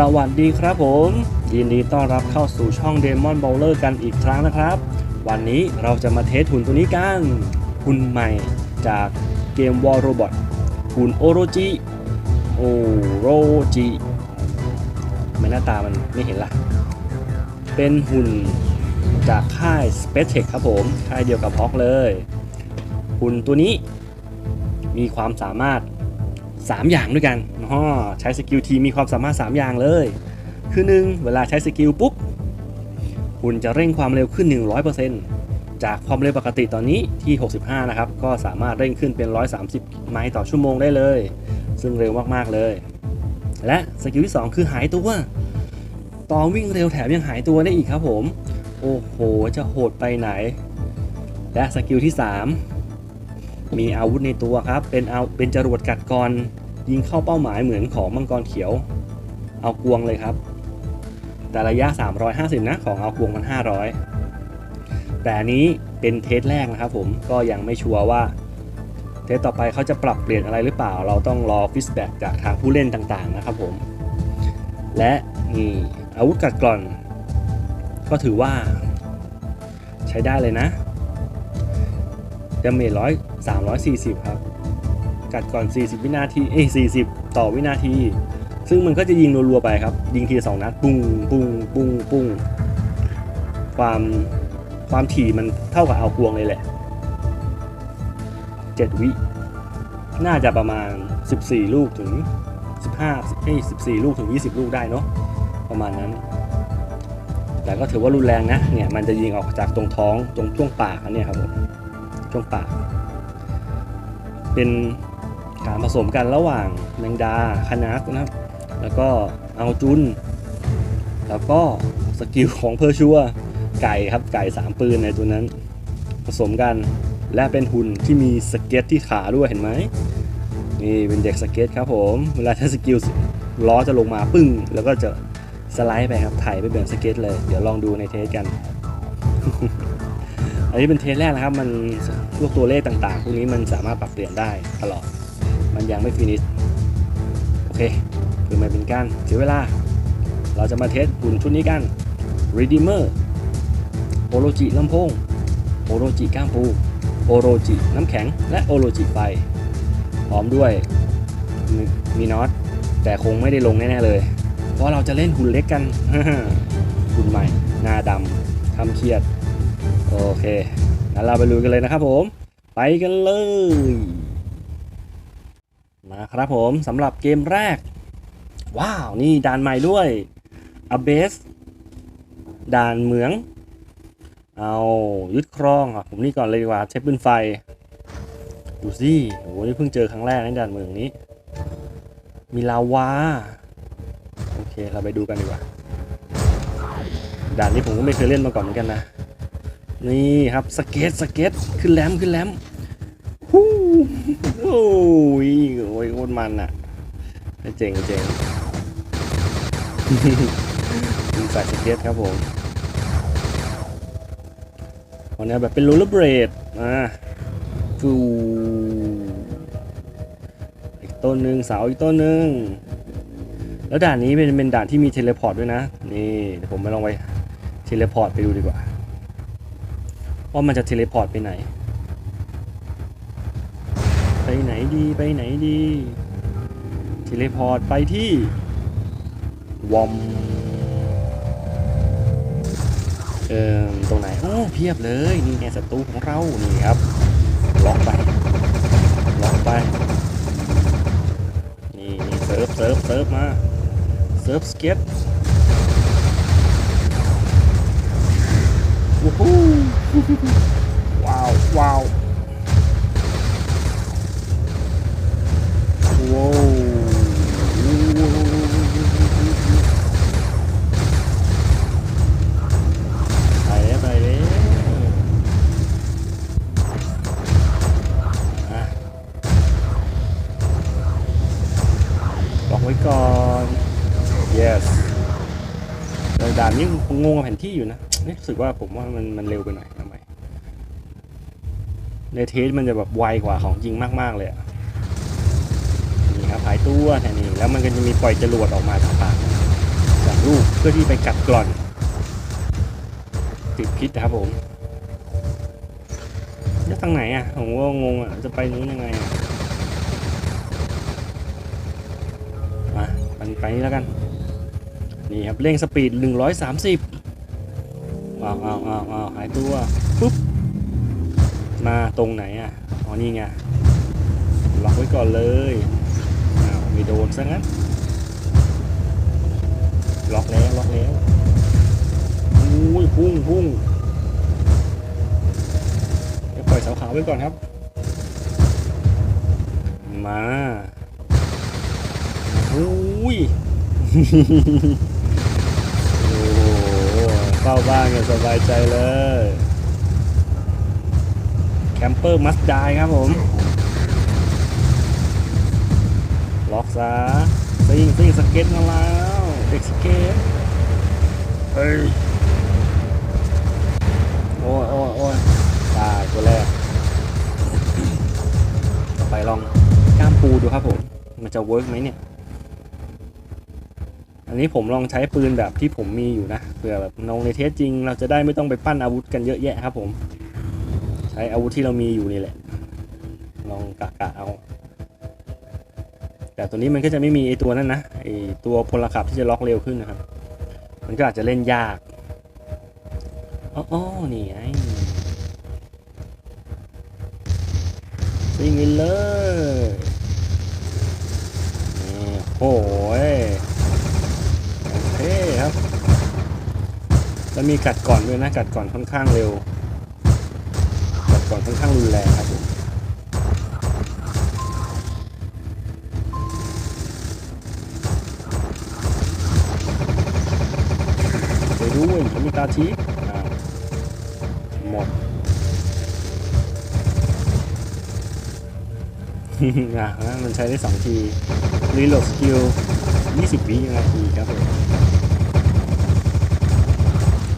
สวัสดีครับผม ยินดีต้อนรับเข้าสู่ช่อง Demon Bowler กันอีกครั้งนะครับ วันนี้เราจะมาเทสหุ่นตัวนี้กัน หุ่นใหม่จากเกม War Robot หุ่นโอโรจิโอโรจิไม่หน้าตามันไม่เห็นละเป็นหุ่นจากค่าย Space Tech ครับผม ค่ายเดียวกับฮอกเลย หุ่นตัวนี้มีความสามารถ 3 อย่างด้วยกันอ๋อใช้สกิลทีมีความสามารถ 3 อย่างเลย คือ 1 เวลาใช้สกิลปุ๊บหุ่นจะเร่งความเร็วขึ้น 100%จากความเร็วปกติตอนนี้ที่ 65 นะครับ ก็สามารถเร่งขึ้นเป็น 130 ไมล์ต่อชั่วโมงได้เลย ซึ่งเร็วมากๆเลย และสกิลที่ 2 คือหายตัวตอนวิ่งเร็วแถมยังหายตัวได้อีกครับผม โอ้โห จะโหดไปไหน และสกิลที่ 3 มีอาวุธในตัวครับ เป็นเอาเป็นจรวดกัดกรยิงเข้าเป้าหมายเหมือนของมังกรเขียว เอากวงเลยครับ แต่ระยะ 350 นะของเอากวงมัน 500 แต่อันนี้เป็นเทสแรกนะครับผมก็ยังไม่ชัวร์ว่า เทสต่อไปเขาจะปรับเปลี่ยนอะไรหรือเปล่า เราต้องรอฟีดแบ็กจากทางผู้เล่นต่างๆนะครับผม และนี่อาวุธกัดกร่อน ก็ถือว่า ใช้ได้เลยนะดาเมจร้อย สามร้อยสี่สิบครับ กัดก่อน 40 วินาที เอ้ย40 ต่อวินาที ซึ่งมันก็จะยิงรัวๆไปครับ ยิงทีสองนัด ปุ้งปุ้งปุ้งปุ้งความความถี่มันเท่ากับเอากวงเลยแหละ 7 วิ น่าจะประมาณ 14 ลูกถึง 15เอ้ย14 ลูกถึง 20 ลูกได้เนาะ ประมาณนั้นแต่ก็ถือว่ารุนแรงนะ เนี่ยมันจะยิงออกจากตรงท้องตรงช่วงปากนเนี้ยครับผมช่วงปาก เป็นการผสมกันระหว่างแมงดาคานัสนะครับ แล้วก็เอาจุน แล้วก็สกิลของเพอร์ชัวไก่ครับไก่สามปืนในตัวนั้น ผสมกันและเป็นหุ่นที่มีสเก็ตที่ขาด้วยเห็นไหมนี่เป็นเด็กสเก็ตครับผมเวลาใช้สกิลล้อจะลงมาปึ้ง แล้วก็จะสไลด์ไปครับถ่ายไปแบบสเก็ตเลย เดี๋ยวลองดูในเทสกัน อันนี้เป็นเทสแรกนะครับ มัน พวกตัวเลขต่างๆ พวกนี้มันสามารถปรับเปลี่ยนได้ตลอด มันยังไม่ฟินิช โอเค คือมันเป็นการเสียเวลา เราจะมาเทสหุ่นชุดนี้กัน Redeemer โอโรจิลำโพง โอโรจิก้ามปู โอโรจิน้ำแข็ง และโอโรจิไฟ พร้อมด้วยมมีน็อต แต่คงไม่ได้ลงแน่ๆเลย เพราะเราจะเล่นหุ่นเล็กกัน หุ่นใหม่ หน้าดำทำเครียด โอเค งั้นเราไปลุยกันเลยนะครับผม ไปกันเลย มาครับผมสำหรับเกมแรก ว้าว นี่ด่านใหม่ด้วย a b a s ด่านเหมือง เอายึดครองอะผมนี่ก่อนเลยดีกว่าใช้ปืนไฟ ดูสิโอ้โหนี่เพิ่งเจอครั้งแรกในด่านเมืองนี้ มีลาวา โอเค เราไปดูกันดีกว่า ด่านนี้ผมก็ไม่เคยเล่นมาก่อนเหมือนกันนะ นี่ครับสเก็ตสเก็ตขึ้นแรมขึ้นแรมฮู้โอ้ยโอ้ยโคตรมันอะเจ๋งเจ๋งมีสายสเก็ตครับผมวันนี้แบบเป็นโรลเลอร์เบรดอ่าฟูอีกต้นหนึ่งเสาอีกต้นหนึ่งแล้วด่านนี้เป็นเป็นด่านที่มีเทเลพอร์ตด้วยนะ นี่เดี๋ยวผมไปลองไปเทเลพอร์ตไปดูดีกว่า ว่ามันจะเทเลพอร์ตไปไหน ไปไหนดีไปไหนดีเทเลพอร์ตไปที่วอมเอ่อตรงไหนโอ้เพียบเลยนี่ไงศัตรูของเรานี่ครับล็อกไปล็อกไปนี่นี่เซิร์ฟเซิร์ฟเซิร์ฟมาเซิร์ฟสเก็ต โอ้โหว้าว ว้าวว้าวไปแล้วไปแล้วอะล็อกไว้ก่อน yes แต่ด่านนี้ผมงงกับแผนที่อยู่นะเนี่ยรู้สึกว่าผมว่ามันมันเร็วไปหน่อยทำไมในเทสมันจะแบบไวกว่าของจริงมาก ๆ เลยนี่ครับหายตัวแค่นี้แล้วมันก็จะมีปล่อยจรวดออกมาจากปากลูกเพื่อที่ไปกัดกร่อน ติดพิษนะครับผมจะทางไหนอะผมก็งงอะจะไปนู้นยังไงอะมามันไปนี่แล้วกัน นี่ครับเร่งสปีด 130 อ้าวอ้าวอ้าวอ้าวหายตัวปุ๊บมาตรงไหนอะอ๋อนี่ไงล็อกไว้ก่อนเลยอ้าวไม่โดนซะงั้นล็อกแล้วล็อกแล้วอุ้ยพุ่งพุ่งเดี๋ยวปล่อยเสาขาวไว้ก่อนครับ มาอุ้ย เข้าบ้านกันสบายใจเลย แคมเปอร์มัสดายครับผม ล็อกซะซิงซิงสเก็ตมาแล้ว เด็กสเก็ต เฮ้ย โอ้ยโอ้ยโอ้ยตายตัวแรก ต่อไปลองก้ามปูดูครับผม มันจะเวิร์กไหมเนี่ย อันนี้ผมลองใช้ปืนแบบที่ผมมีอยู่นะเผื่อแบบนองในเทสจริง เราจะได้ไม่ต้องไปปั้นอาวุธกันเยอะแยะครับ ผม ใช้อาวุธที่เรามีอยู่นี่แหละ ลองกะกะเอา แต่ตัวนี้มันก็จะไม่มีไอตัวนั้นนะไอตัวพลขับที่จะล็อกเร็วขึ้นนะครับ มันก็อาจจะเล่นยากอ๋อนี่ไงซิงอินเลยนี่โอ้ยโอเคครับ แล้วมีกัดก่อนด้วยนะ กัดก่อนค่อนข้างเร็ว กัดก่อนค่อนข้างรุนแรงครับผมไปด้วยเขามีตาทิพย์อ้หมดอะนะมันใช้ได้สองทีรีโหลดสกิล 20 วินาทีครับผม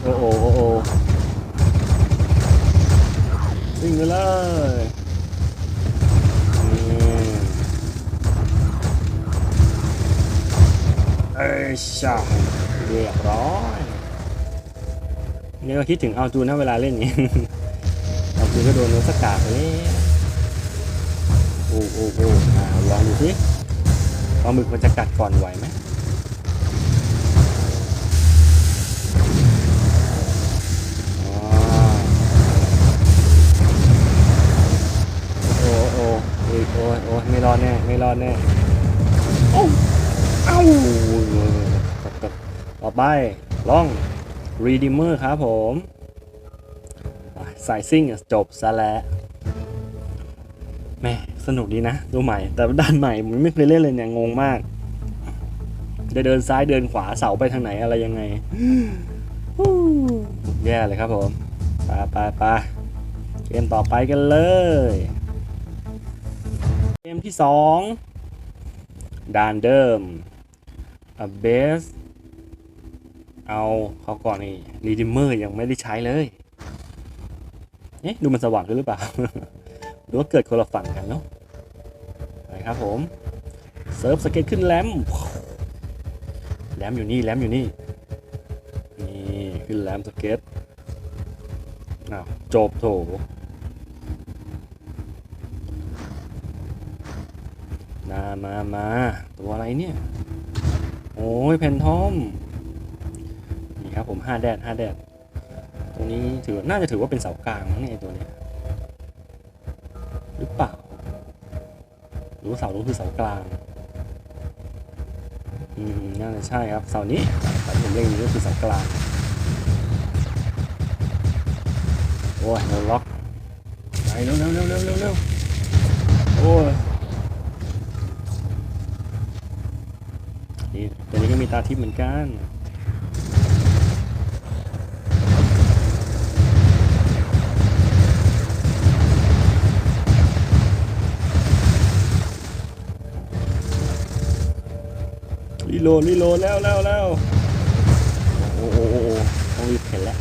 อ้โอโอ้โอวิ่งไปเลยเอ้ยชาเรียบร้อยนี่ก็คิดถึงเอาจูนนะเวลาเล่นอย่างนี้เอาจูนก็โดนโนสกาไปแล้วโอ้โอ้โอ้ลองดูสิปลาหมึกมันจะกัดก่อนไหวไหม ยโอ้ยโอ้ยไม่รอดแน่ไม่รอดแน่โอ้เอ้าตกตกต่อไปลอง Redeemer ครับผมอะสายซิ่งอะจบซะแล้วแหม่สนุกดีนะตัวใหม่ แต่ด้านใหม่ผมไม่เคยเล่นเลยเนี่ยงงมากจะเดินซ้ายเดินขวาเสาไปทางไหนอะไรยังไงฮู้แย่เลยครับผมไปไปไปเกมต่อไปกันเลย เกมที่สองด่านเดิม a base เอาเขาก่อนนี่รีดิมเมอร์ยังไม่ได้ใช้เลยเอ๊ะดูมันสว่างขึ้นหรือเปล่า หรือว่าเกิดคนละฝั่งกันเนาะไปครับผมเซิร์ฟสเก็ตขึ้นแรมแรมอยู่นี่แรมอยู่นี่ นี่ ขึ้นแรมสเก็ตอ้าวจบโถ มามามาตัวอะไรเนี่ย โอ้ยเพนทอม นี่ครับผม5แดด5แดดตรงนี้ถือน่าจะถือว่าเป็นเสากลางมั้งเนี่ยไอ้ตัวเนี้ยหรือเปล่าหรือเสานู้คือเสากลาง อืม น่าจะใช่ครับ เสานี้เสาผมเล่นนี้ก็คือเสากลาง โอ้ยเราล็อก ไปเร็วเร็วเร็วเร็วเร็วเร็วโอ้ยนี่ ตาทิพย์เหมือนกันรีโหลดรีโหลดแล้วแล้วแล้วโอ้โหโอ้โหต้องรีบเห็นแล้ว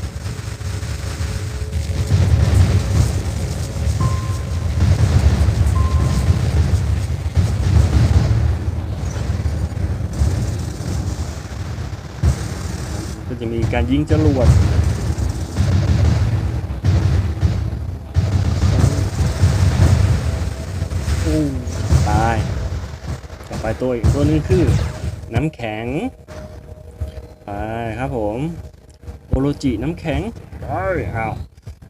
การยิงจรวดอู้ตายต่อไปตัวอีกตัวหนึงคือ น้ำแข็งไปครับผมโอโรจิน้ำแข็งไปอ้าว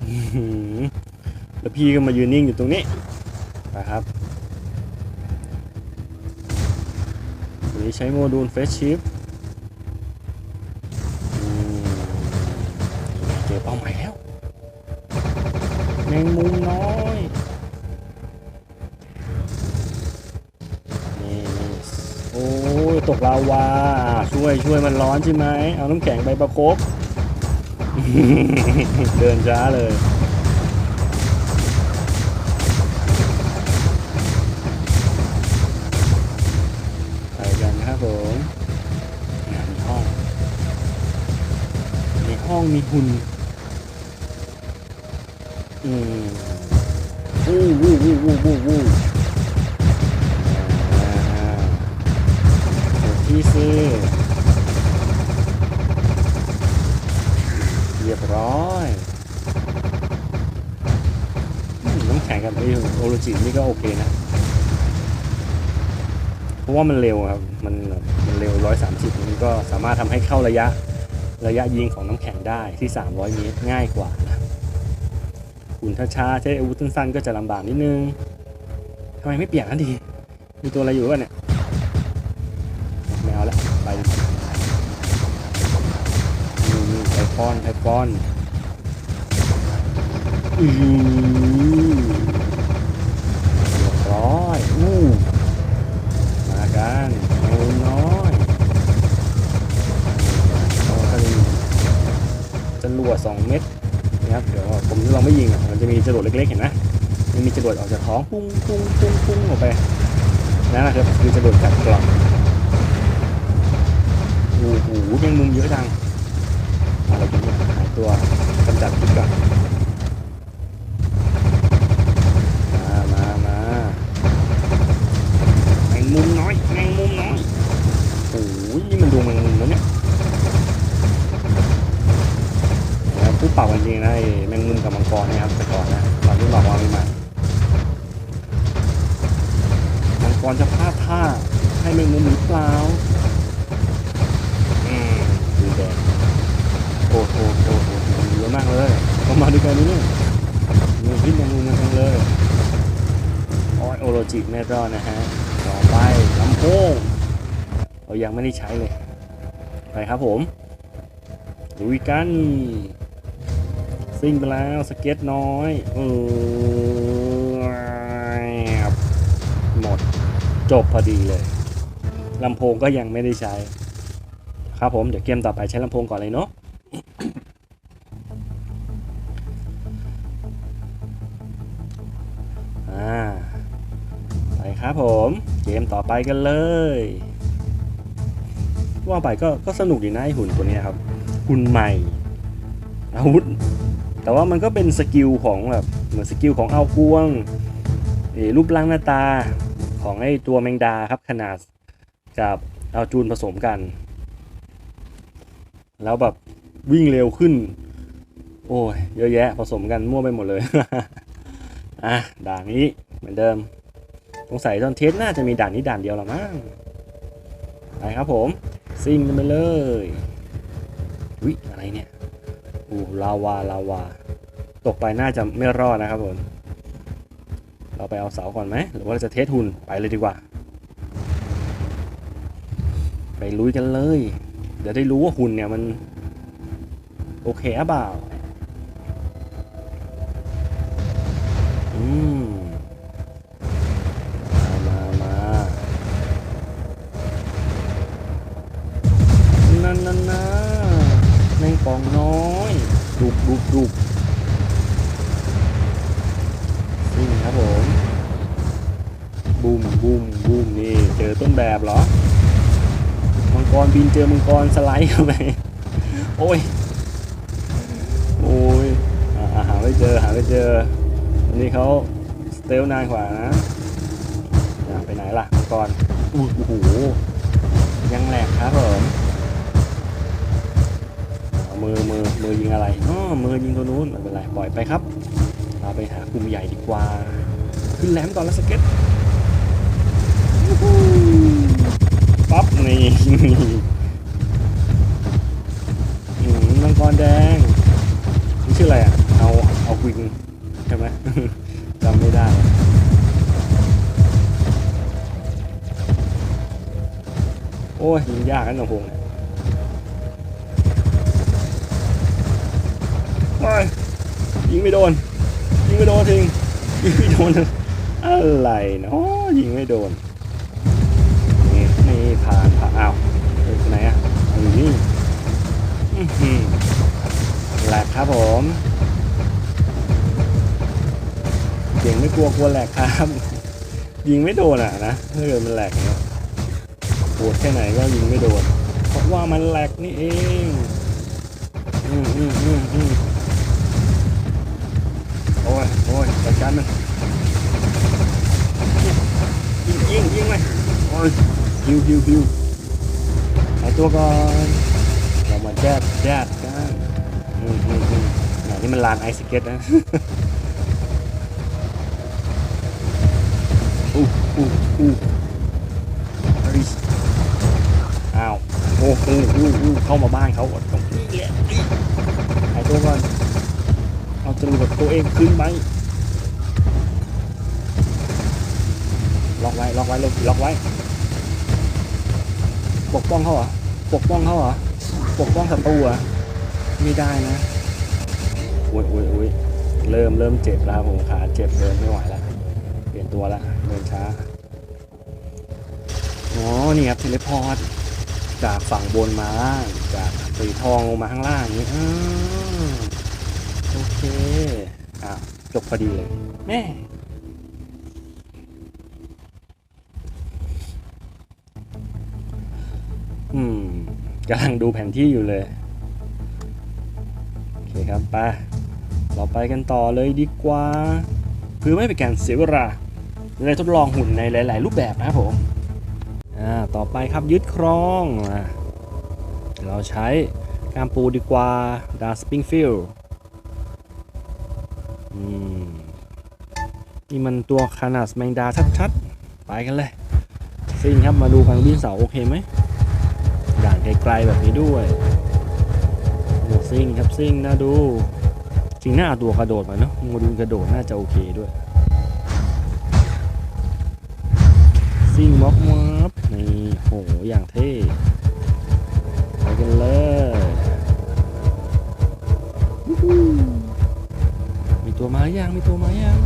อื้อหือแล้วพี่ก็มายืนนิ่งอยู่ตรงนี้นะครับวันนี้ใช้โมดูลเฟสชิฟ งมุมน้อยนี่โอ้ยตกลาวาช่วยช่วยมันร้อนใช่ไหมเอาน้ำแข็งไปประคบเดินช้าเลยไปกันครับผมอ่ามีห้อง ในห้องมีหุ่น วู้วู้วู้วู้วู้วู้อ่าเดี๋ยวพี่ซื้อเรียบร้อยน้ำแข็งกับไอโอโรจินี่ก็โอเคนะ เพราะว่ามันเร็วครับ มันมันเร็ว 130 มันก็สามารถทำให้เข้าระยะระยะยิงของน้ำแข็งได้ที่ 300 เมตรง่ายกว่านะ นช้าๆใช้อาวุธสั้นๆก็จะลำบากนิดนึงทำไมไม่เปลี่ยนทันทีมีตัวอะไรอยู่วะเนี่ยไม่เอาละไปไอคอนไอคอนอือเรียบร้อยอู้มากันโอ้น้อยโอ้ทะเลจรวดสองเม็ด นะครับเดี๋ยวผมลองไม่ยิงอะมันจะมีจรวดเล็กๆเห็นไหมมันมีจรวดออกจากท้องปุ้งปุ้งปุ้งปุ้งออกไปนั่นนะครับคือจรวดกัดกล่องโอ้โหยังมุมเยอะจังเราจะหายตัวกำจัดทุก่อนมามามา แมงมุมน้อยแมงมุมน้อยโอ้ยนี่มันดวงแมงมุมแล้วเนี่ยแล้ว ผู้เป่ากันจริงไอ้แมงมุมกับมังกรนะครับแต่ก่อนนะตอนที่บอกว่าไม่มามังกรจะพลาดท่าให้แมงมุมหรือเปล่าอืมดูแดงโอ้โหโอ้โหเยอะมากเลยเข้ามาด้วยกันนี่เนี่ยมีพิษแมงมุมกันจังเลยโอ้ยโอโรจิไม่รอดนะฮะต่อไปลำโพงเรายังไม่ได้ใช้เลย ไปครับผม ลุยกัน ซิ่งไปแล้วสเก็ตน้อยเออหมดจบพอดีเลยลำโพงก็ยังไม่ได้ใช้ ครับผมเดี๋ยวเกมต่อไปใช้ลำโพงก่อนเลยเนาะอ่าไปครับผมเกมต่อไปกันเลยว่าไปก็ก็สนุกดีนะไอหุ่นตัวนี้ครับ หุ่นใหม่ อาวุธ แต่ว่ามันก็เป็นสกิลของแบบเหมือนสกิลของเอากวงรูปร่างหน้าตาของไอตัวแมงดาครับขนาดกับเอาจูนผสมกัน แล้วแบบวิ่งเร็วขึ้น โอ้ยเยอะแยะผสมกันมั่วไปหมดเลยอะด่านนี้เหมือนเดิมสงสัยตอนเทสน่าจะมีด่านนี้ด่านเดียวหรอมั้งไปครับผมซิ่งไปเลยวิอะไรเนี่ย อู้ลาวาลาวา ตกไปน่าจะไม่รอดนะครับผม เราไปเอาเสาก่อนไหม หรือว่าเราจะเทสหุ่นไปเลยดีกว่า ไปลุยกันเลย เดี๋ยวได้รู้ว่าหุ่นเนี่ยมัน โอเคหรือเปล่า อืม ดุกดุกดุกนี่ครับผมบูมบูมบูมนี่เจอต้นแบบเหรอ มังกรบินเจอมังกรสไลด์เข้าไป โอ้ย โอ้ยอาหาไม่เจอหาไม่เจอ อันนี้เขาสเตลนานกว่านะอ่าไปไหนล่ะมังกรอู้โอ้โหยังแหลกครับผม มือมือยิงอะไรอ๋อมือยิงตัวนู้นไม่เป็นไรปล่อยไปครับ เราไปหากลุ่มใหญ่ดีกว่า ขึ้นแหลมก่อนแล้วสเก็ตปั๊บนี่อืมมังกรแดงนี่ชื่ออะไรอะ เอาเอาวิงใช่ไหมจำไม่ได้โอ้ยยิงยากนะหนองพงเนี่ยโอ้ยยิงไม่โดน ยิงไม่โดนจริงยิงไม่โดนอะไรเนาะยิงไม่โดนนี่นี่ผ่านผ่านอ้าวไหนอะอยู่นี่อื้อหือแหลกครับผมเก่งไม่กลัวกลัวแหลกครับ ยิงไม่โดนอะนะถ้าเกิดมันแหลกเนี่ยปวดแค่ไหนก็ยิงไม่โดน เพราะว่ามันแหลกนี่เอง อืมอืมอืมอืม ยโอ้ยจัดการมันยิงยิงยิงเลยโอ้ยฮิวฮิวฮิวหายตัวก่อนเรามาแจ๊ดแจ๊ดกันอืมอืมอืมไหนนี่มันลานไอซ์สเก็ตนะอู้อู้อู้เฮ้ยอ้าวโอ้โหอู้อู้เข้ามาบ้านเขาตรงนี้แหละหายตัวก่อนเอาจรวดตัวเองขึ้นไหม ล็อกไว้ ล็อกไว้ลล็อกไว้ ปกป้องเขาเหรอ ปกป้องเขาเหรอ ปกป้องศัตรูเหรอไม่ได้นะโอ้ยโอ้ยโอ้ยเริ่มเริ่มเจ็บแล้วผมขาเจ็บเดินไม่ไหวแล้ว เปลี่ยนตัวละเดินช้า อ๋อ นี่ครับเทเลพอร์ตจากฝั่งบนมาล่าง จากสีทองลงมาข้างล่างนี้อ่โอเค อะจบพอดีเลยแม่ กำลังดูแผนที่อยู่เลย โอเคครับไปเราไปกันต่อเลยดีกว่า เพื่อไม่เป็นการเสียเวลาเราทดลองหุ่นในหลาย ๆ รูปแบบนะผม อ่า ต่อไปครับยึดครองอะเราใช้การปูดีกว่าดาสปริงฟิลอืม นี่มันตัวขนาดแมงดาชัด ๆ ไปกันเลยซิ่งครับมาดูกันวินเสาโอเคไหม ด่านไกลๆแบบนี้ด้วยโอ้ซิ่งครับซิ่งน่าดู จริงหน้าตัวกระโดดมาเนาะโมดูลกระโดดน่าจะโอเคด้วย ซิ่งม็อกมับนี่โหอย่างเท่ไปกันเลยมีตัวมายังมีตัวมายัง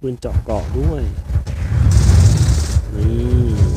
ปืนเจาะเกาะด้วย นี่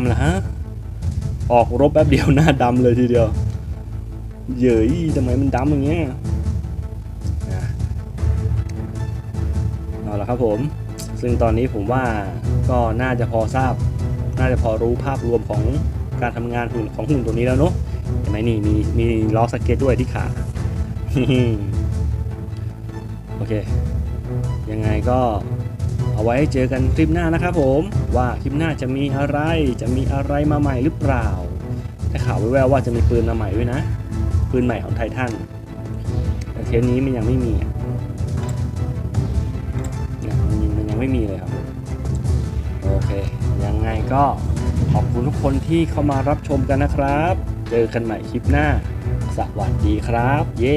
ำล่ะฮะ ออกรบแป๊บเดียวหน้าดำเลยทีเดียว เย้ยทำไมมันดำอย่างเงี้ยเอาละครับผม ซึ่งตอนนี้ผมว่าก็น่าจะพอทราบ น่าจะพอรู้ภาพรวมของการทำงานหุ่นของหุ่นตัวนี้แล้วเนาะเห็นไหมนี่มีมีล้อสเก็ตด้วยที่ขาโอเค ยังไงก็ เอาไว้เจอกันคลิปหน้านะครับผม ว่าคลิปหน้าจะมีอะไรจะมีอะไรมาใหม่หรือเปล่าแต่ข่าวแว่วๆว่าจะมีปืนมาใหม่ด้วยนะ ปืนใหม่ของไททันแต่เทปนี้มันยังไม่มีอะเนี่ยมันยังมันยังไม่มีเลยครับโอเค ยังไงก็ขอบคุณทุกคนที่เข้ามารับชมกันนะครับ เจอกันใหม่คลิปหน้า สวัสดีครับ เย้